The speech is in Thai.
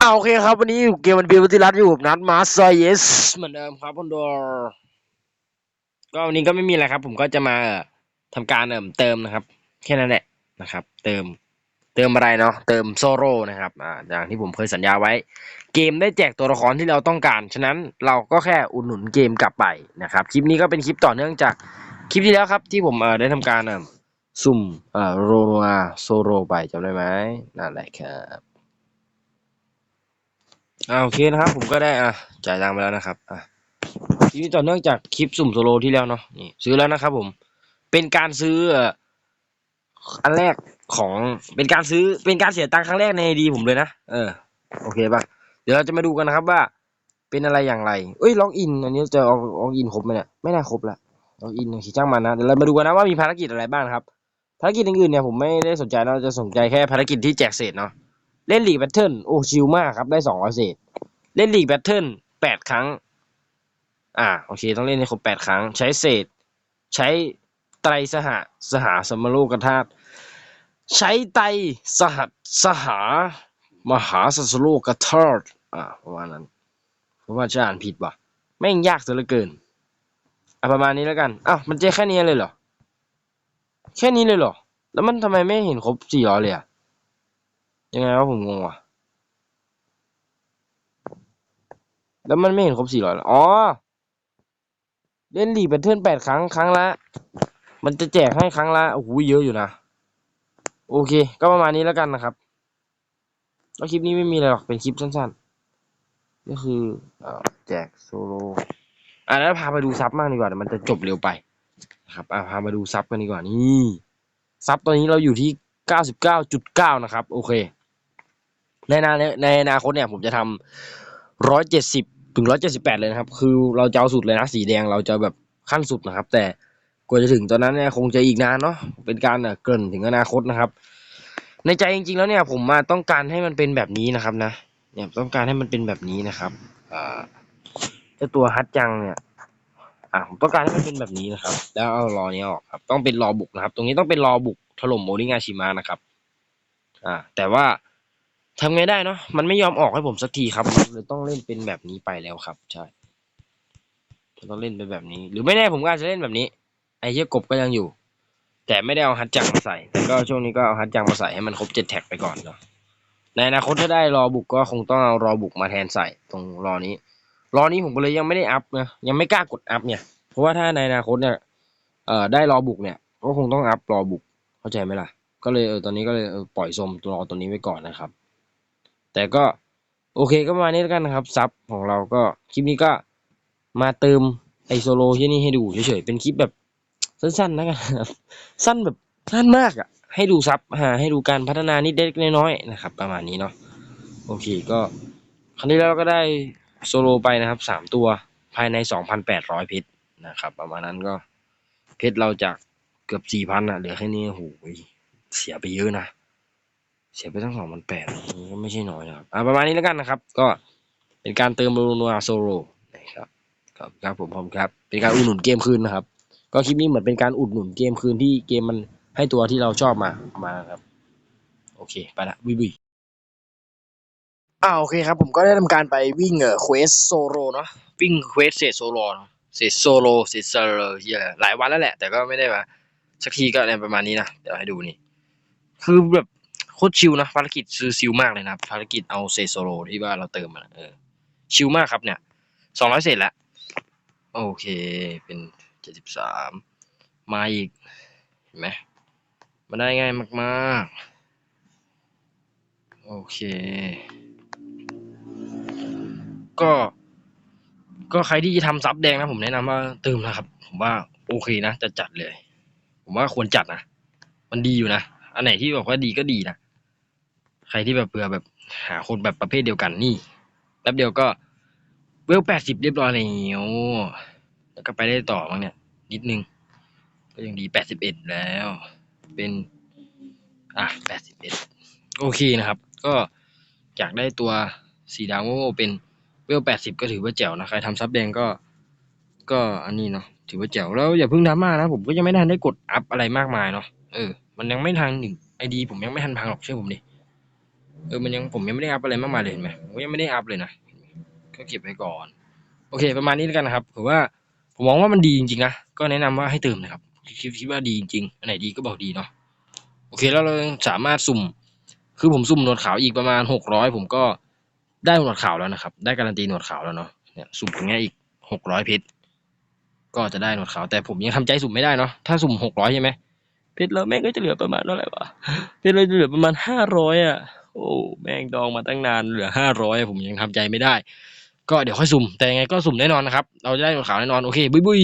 เอาโอเคครับ วันนี้อยู่เกมวันเบียร์วัติรัตอยู่กับนัดมาสเยสเหมือนเดิมครับคุณดอร์ก็วันนี้ก็ไม่มีอะไรครับ ผมก็จะมาเอ่อทำการเอิ่มเติมนะครับ แค่นั้นแหละนะครับ เติมเติมอะไรเนาะเติมโซโร่นะครับอ่าอย่างที่ผมเคยสัญญาไว้ เกมได้แจกตัวละครที่เราต้องการ ฉะนั้นเราก็แค่อุดหนุนเกมกลับไปนะครับ คลิปนี้ก็เป็นคลิปต่อเนื่องจากคลิปที่แล้วครับ ที่ผมเอ่อได้ทำการเอิ่มสุ่มเอ่อโรนัวโซโรไปจำได้ไหมนั่นแหละครับ อ่าโอเคนะครับ ผมก็ได้อะจ่ายตังค์ไปแล้วนะครับอะทีนี้ต่อเนื่องจากคลิปสุ่มโซโลที่แล้วเนาะนี่ซื้อแล้วนะครับ ผม เป็นการซื้ออันแรกของเป็นการซื้อเป็นการเสียตังค์ครั้งแรกในดีผมเลยนะเออโอเคป่ะเดี๋ยวเราจะมาดูกันนะครับว่า เป็นอะไรอย่างไรเอ้ยล็อกอิน อันนี้จะเอาล็อกอินครบไหมเนี่ยไม่น่าครบละล็อกอินขี่จ้างมันนะเดี๋ยวเรามาดูกันนะว่ามีภารกิจอะไรบ้างครับภารกิจอื่นๆเนี่ยผมไม่ได้สนใจเราจะสนใจแค่ภารกิจที่แจกเศษเนาะ เล่นลีกแบทเทิลโอ้ชิลมากครับได้สองร้อยเศษ เล่นลีกแบทเทิลแปดครั้ง อ่าโอเคต้องเล่นให้ครบแปดครั้ง ใช้เศษ ใช้ไตรสหสหสมโลกธาตุใช้ไตรสหสหามหาสัสโลกธาตุอ่าประมาณนั้นผมว่าจะอ่านผิดว่ะแม่งยากเหลือเกินอะประมาณนี้แล้วกันอ้าวมันเจแค่นี้เลยเหรอแค่นี้เลยเหรอแล้วมันทำไมไม่เห็นครบสี่ร้อยเลยอะ ยังไงวะผมงงว่ะ แล้วมันไม่เห็นครบสี่ร้อยอ๋อ เล่นลีกแบทเทิลแปดครั้งครั้งละ มันจะแจกให้ครั้งละโอ้โหเยอะอยู่นะ โอเค ก็ประมาณนี้แล้วกันนะครับแล้วคลิปนี้ไม่มีอะไรหรอก เป็นคลิปสั้นๆ ก็คือเอแจกโซโลอะแล้วพาไปดูซับมากดีกว่ามันจะจบเร็วไปนะครับอะพามาดูซับกันดีกว่านี่ซับตอนนี้เราอยู่ที่เก้าสิบเก้าจุดเก้านะครับ โอเค ในนาในอนาคตเนี่ยผมจะทำร้อยเจ็ดสิบถึงร้อยเจ็ดสิบแปดเลยนะครับ คือเราจะเอาสุดเลยนะสีแดงเราจะแบบขั้นสุดนะครับ แต่กว่าจะถึงตอนนั้นเนี่ยคงจะอีกนานเนาะเป็นการเกินถึงอนาคตนะครับ ในใจจริงๆแล้วเนี่ยผมมาต้องการให้มันเป็นแบบนี้นะครับนะเนี่ยต้องการให้มันเป็นแบบนี้นะครับอ่าเจ้าตัวฮัตจังเนี่ยอ่าผมต้องการให้มันเป็นแบบนี้นะครับ แล้วเอารอนี้ออกครับ ต้องเป็นรอบุกนะครับ ตรงนี้ต้องเป็นรอบุกถล่มโมริงาชิมะนะครับ อ่า แต่ว่า ทำไงได้เนาะมันไม่ยอมออกให้ผมสักทีครับมันเลยต้องเล่นเป็นแบบนี้ไปแล้วครับ ใช่ต้องเล่นเป็นแบบนี้ หรือไม่แน่ผมก็อาจจะเล่นแบบนี้ ไอ้เหี้ยกบก็ยังอยู่ แต่ไม่ได้เอาฮัตจังมาใส่ แต่ก็ช่วงนี้ก็เอาฮัตจังมาใส่ให้มันครบเจ็ดแท็กไปก่อนเนาะในอนาคตถ้าได้รอบุกก็คงต้องเอารอบุกมาแทนใส่ตรงรอนี้ รอนี้ผมก็เลยยังไม่ได้อัพนะยังไม่กล้ากดอัพเนี่ย เพราะว่าถ้าในอนาคตเนี่ยเอ่อได้รอบุกเนี่ย ก็คงต้องอัพรอบุกเข้าใจไหมล่ะ ก็เลยเออตอนนี้ก็เลยเออปล่อยสมรอตัวนี้ไว้ก่อนนะครับ แต่ก็โอเคก็ประมาณนี้แล้วกันนะครับซับของเราก็คลิปนี้ก็มาเติมไอโซโลที่นี่ให้ดูเฉยๆเป็นคลิปแบบสั้นๆนะครับสั้นแบบสั้นมากอะ ให้ดูซับหาให้ดูการพัฒนานิดเล็กน้อยๆนะครับ ประมาณนี้เนาะโอเคก็ครั้งนี้เราก็ได้โซโลไปนะครับสามตัวภายในสองพันแปดร้อยเพชรนะครับ ประมาณนั้นก็เพชรเราจากเกือบสี่พันอะเหลือแค่นี้โอ้โหเสียไปเยอะนะ เสียไปตั้งสองพันแปดก็ไม่ใช่น้อยนะครับอ่าประมาณนี้แล้วกันนะครับ ก็เป็นการเติมโรนัวโซโลนะครับครับครับผมผมครับ เป็นการอุดหนุนเกมคืนนะครับ ก็คลิปนี้เหมือนเป็นการอุดหนุนเกมคืนที่เกมมันให้ตัวที่เราชอบมาประมาณครับ โอเค ไปละวิบุยอ่าโอเคครับ ผมก็ได้ทำการไปวิ่งเอ่อเควสโซโลเนาะวิ่งเควสเศษโซโลเนาะเศษโซโลเศษโซโลเฮียหลายวันแล้วแหละ แต่ก็ไม่ได้มาสักทีก็ในประมาณนี้นะ เดี๋ยวให้ดูนี่ คือแบบ คตรชิลนะภารกิจคือชิลมากเลยนะครับภารกิจเอาเศษโซโลที่ว่าเราเติมมาเออชิลมากครับเนี่ยสองร้อยเศษล้วโอเคเป็นเจ็ดสิบสามมาอีกเห็นไหมมาได้ง่ายมากๆ โอเค ก็ ก็ใครที่จะทำซับแดงนะ ผมแนะนำว่าเติมนะครับ ผมว่าโอเคนะจะจัดเลย ผมว่าควรจัดนะ มันดีอยู่นะ อันไหนที่บอกว่าดีก็ดีนะ ใครที่แบบเผื่อแบบหาคนแบบประเภทเดียวกันนี่แป๊บเดียวก็เวลแปดสิบเรียบร้อยแล้วแล้วก็ไปได้ต่อมั้งเนี่ย นิดนึง ก็ยังดีแปดสิบเอ็ดแล้ว เป็นอะแปดสิบเอ็ดโอเคนะครับ ก็อยากได้ตัวสีดาวโง่เป็นเวลแปดสิบก็ถือว่าแจ๋วนะใครทำซับแดงก็ ก็อันนี้เนาะถือว่าแจ๋วแล้วอย่าเพิ่งดราม่านะ ผมก็ยังไม่ทันได้กดอัพอะไรมากมายเนาะเออมันยังไม่ทันหนึ่งไอดีผมยังไม่ทันพังหรอกเชื่อผมดิ เออมันยังผมยังไม่ได้อัพอะไรมากมายเลยเห็นไหมผมยังไม่ได้อัพเลยนะก็เก็บไว้ก่อน โอเค ประมาณนี้แล้วกันนะครับผมว่าผมมองว่ามันดีจริงๆนะก็แนะนำว่าให้เติมนะครับคิดคิดว่าดีจริงๆอันไหนดีก็บอกดีเนาะโอเคแล้วเราสามารถสุ่ม คือผมสุ่มหนวดขาวอีกประมาณหกร้อยผมก็ได้หนวดขาวแล้วนะครับ ได้การันตีหนวดขาวแล้วเนาะเนี่ยสุ่มอย่างเงี้ยอีกหกร้อยเพชรก็จะได้หนวดขาวแต่ผมยังทำใจสุ่มไม่ได้เนาะถ้าสุ่มหกร้อยใช่ไหมเพชรแล้วแม่งก็จะเหลือประมาณเท่าไหร่วะเพชรเราจะเหลือประมาณห้าร้อยอะ โอ้แม่งดองมาตั้งนานเหลือห้าร้อยผมยังทำใจไม่ได้ ก็เดี๋ยวค่อยสุ่มแต่ยังไงก็สุ่มแน่นอนนะครับ เราจะได้หนวดขาวแน่นอนโอเคบุยบุย